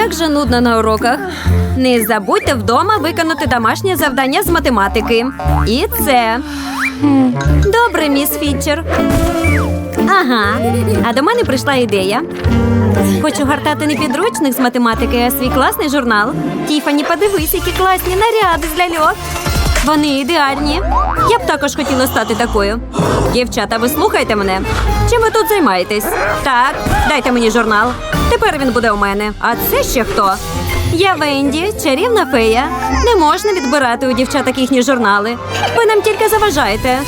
Як же нудно на уроках. Не забудьте вдома виконати домашнє завдання з математики. І це. Добре, міс Фітчер. Ага. А до мене прийшла ідея. Хочу гартати не підручник з математики, а свій класний журнал. Тіфані, подивись, які класні наряди з ляльок. Вони ідеальні. Я б також хотіла стати такою. Дівчата, ви слухайте мене. Чим ви тут займаєтесь? Так, дайте мені журнал. Тепер він буде у мене. А це ще хто? Я Венді, чарівна фея. Не можна відбирати у дівчаток їхні журнали. Ви нам тільки заважаєте.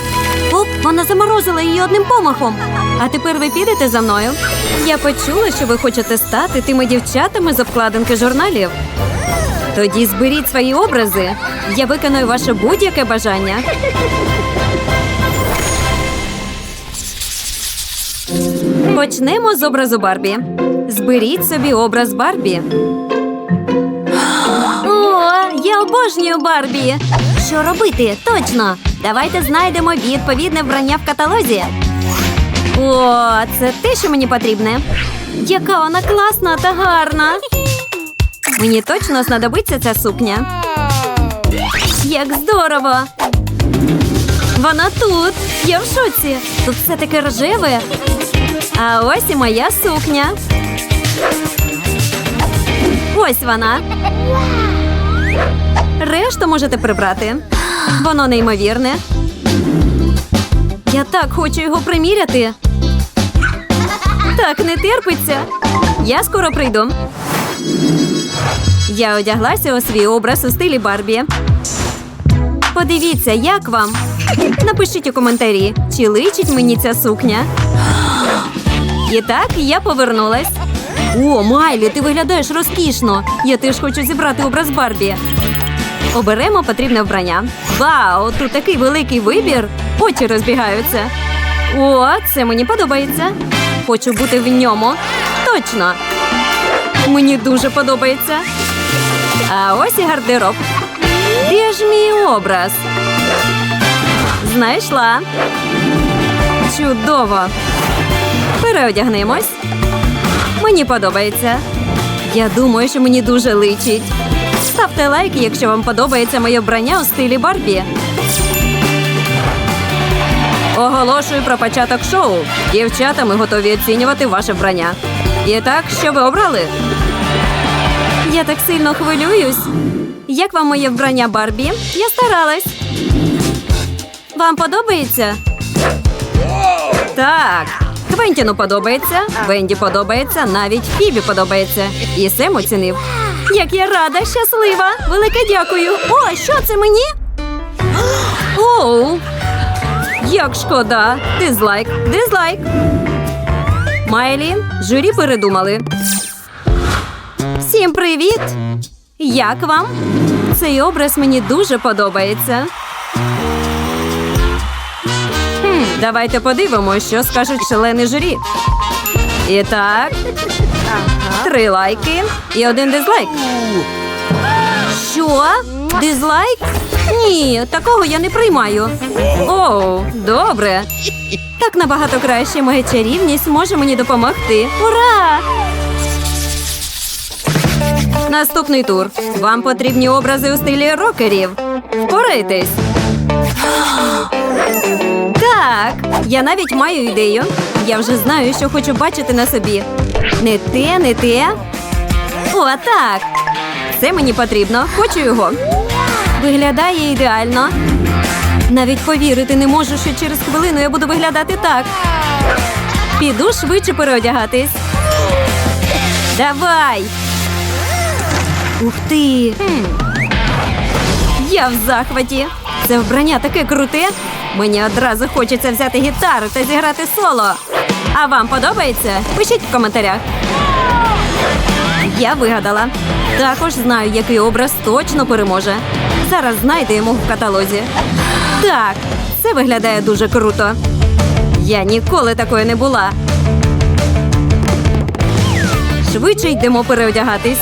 Оп, вона заморозила її одним помахом. А тепер ви підете за мною. Я почула, що ви хочете стати тими дівчатами з обкладинки журналів. Тоді зберіть свої образи. Я виконую ваше будь-яке бажання. Почнемо з образу Барбі. Зберіть собі образ Барбі. О, я обожнюю Барбі. Що робити? Точно. Давайте знайдемо відповідне вбрання в каталозі. О, це те, що мені потрібне. Яка вона класна та гарна. Мені точно знадобиться ця сукня. Як здорово! Вона тут. Я в шоці. Тут все таке рожеве. А ось і моя сукня. Ось вона. Решту можете прибрати. Воно неймовірне. Я так хочу його приміряти. Так не терпиться. Я скоро прийду. Я одяглася у свій образ у стилі Барбі. Подивіться, як вам. Напишіть у коментарі, чи личить мені ця сукня. І так я повернулась. О, Майлі, ти виглядаєш розкішно. Я теж хочу зібрати образ Барбі. Оберемо потрібне вбрання. Вау, тут такий великий вибір. Очі розбігаються. О, це мені подобається. Хочу бути в ньому. Точно. Мені дуже подобається. А ось і гардероб. Де ж мій образ? Знайшла. Чудово. Переодягнемось. Мені подобається. Я думаю, що мені дуже личить. Ставте лайк, якщо вам подобається моє вбрання у стилі Барбі. Оголошую про початок шоу. Дівчата, ми готові оцінювати ваше вбрання. І так, що ви обрали? Я так сильно хвилююсь. Як вам моє вбрання Барбі? Я старалась. Вам подобається? Так. Квентіну подобається, Венді подобається, навіть Фібі подобається. І Сем оцінив. Як я рада, щаслива! Велике дякую. О, що це мені? Оу. Як шкода. Дизлайк, дизлайк. Майлі, журі передумали. Всім привіт! Як вам? Цей образ мені дуже подобається. Хм, давайте подивимося, що скажуть члени журі. І так, три лайки і один дизлайк. Що? Дизлайк? Ні, такого я не приймаю. Оу, добре. Так набагато краще. Моя чарівність може мені допомогти. Ура! Наступний тур. Вам потрібні образи у стилі рокерів. Впорайтесь. Так, я навіть маю ідею. Я вже знаю, що хочу бачити на собі. Не те, не те. О, так. Це мені потрібно. Хочу його. Виглядає ідеально. Навіть повірити не можу, що через хвилину я буду виглядати так. Піду швидше переодягатись. Давай. Ух ти. Я в захваті. Це вбрання таке круте. Мені одразу хочеться взяти гітару та зіграти соло. А вам подобається? Пишіть в коментарях. Я вигадала. Також знаю, який образ точно переможе. Зараз знайдемо в каталозі. Так, це виглядає дуже круто. Я ніколи такої не була. Швидше йдемо переодягатись.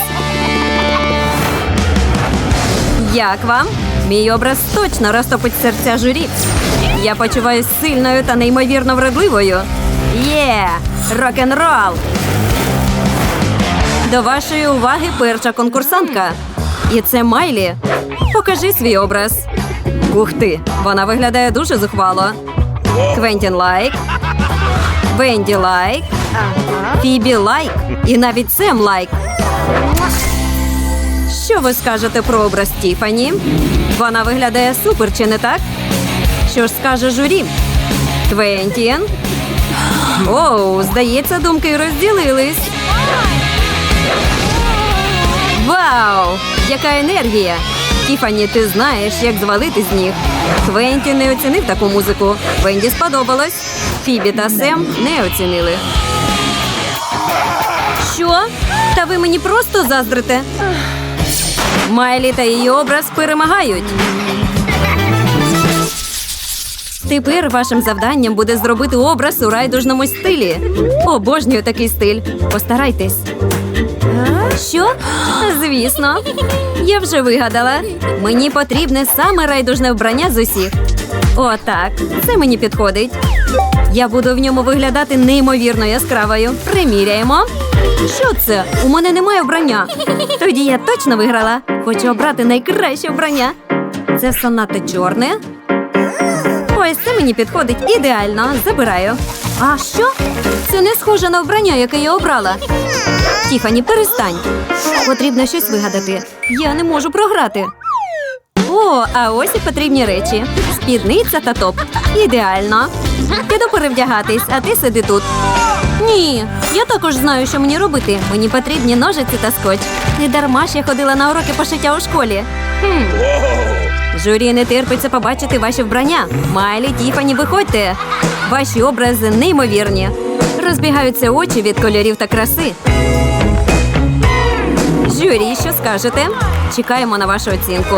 Як вам? Мій образ точно розтопить серця журі. Я почуваюсь сильною та неймовірно вродливою. Є! Рок-н-рол! До вашої уваги перша конкурсантка. І це Майлі. Покажи свій образ. Ух ти, вона виглядає дуже зухвало. Квентін лайк. Венді лайк. Фібі лайк. І навіть Сем лайк. Що ви скажете про образ Тіфані? Вона виглядає супер, чи не так? Що ж скаже журі? Квентін? Оу, здається, думки розділились. Вау! Яка енергія! Тіфані, ти знаєш, як звалити з ніг. Квентін не оцінив таку музику. Венді сподобалось. Фібі та Сем не оцінили. Що? Та ви мені просто заздрите? Майлі та її образ перемагають. Тепер вашим завданням буде зробити образ у райдужному стилі. Обожнюю такий стиль. Постарайтесь. Що? Звісно. Я вже вигадала. Мені потрібне саме райдужне вбрання з усіх. Отак. Це мені підходить. Я буду в ньому виглядати неймовірно яскравою. Приміряємо. Що це? У мене немає вбрання. Тоді я точно виграла. Хочу обрати найкраще вбрання. Це все чорне. Ось це мені підходить ідеально. Забираю. А що? Це не схоже на вбрання, яке я обрала. Тіфані, перестань. Потрібно щось вигадати. Я не можу програти. О, а ось і потрібні речі: спідниця та топ. Ідеально. Піду перевдягатись, а ти сиди тут. Ні, я також знаю, що мені робити. Мені потрібні ножиці та скотч. Не дарма ж я ходила на уроки пошиття у школі. Хм. Журі не терпиться побачити ваші вбрання. Майлі, Тіфані, виходьте. Ваші образи неймовірні. Розбігаються очі від кольорів та краси. Журі, що скажете? Чекаємо на вашу оцінку.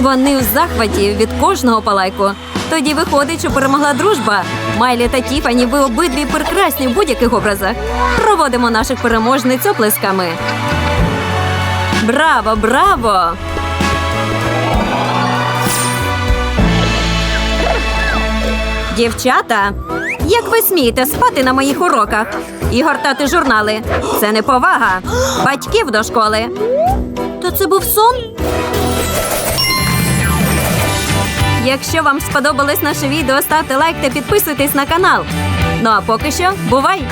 Вони у захваті від кожного палайку. Тоді виходить, що перемогла дружба. Майлі та Тіфані, ви обидві прекрасні в будь-яких образах. Проводимо наших переможниць оплесками. Браво, браво! Дівчата, як ви смієте спати на моїх уроках і гортати журнали? Це не повага. Батьків до школи. То це був сон? Якщо вам сподобалось наше відео, ставте лайк та підписуйтесь на канал. Ну а поки що, бувай!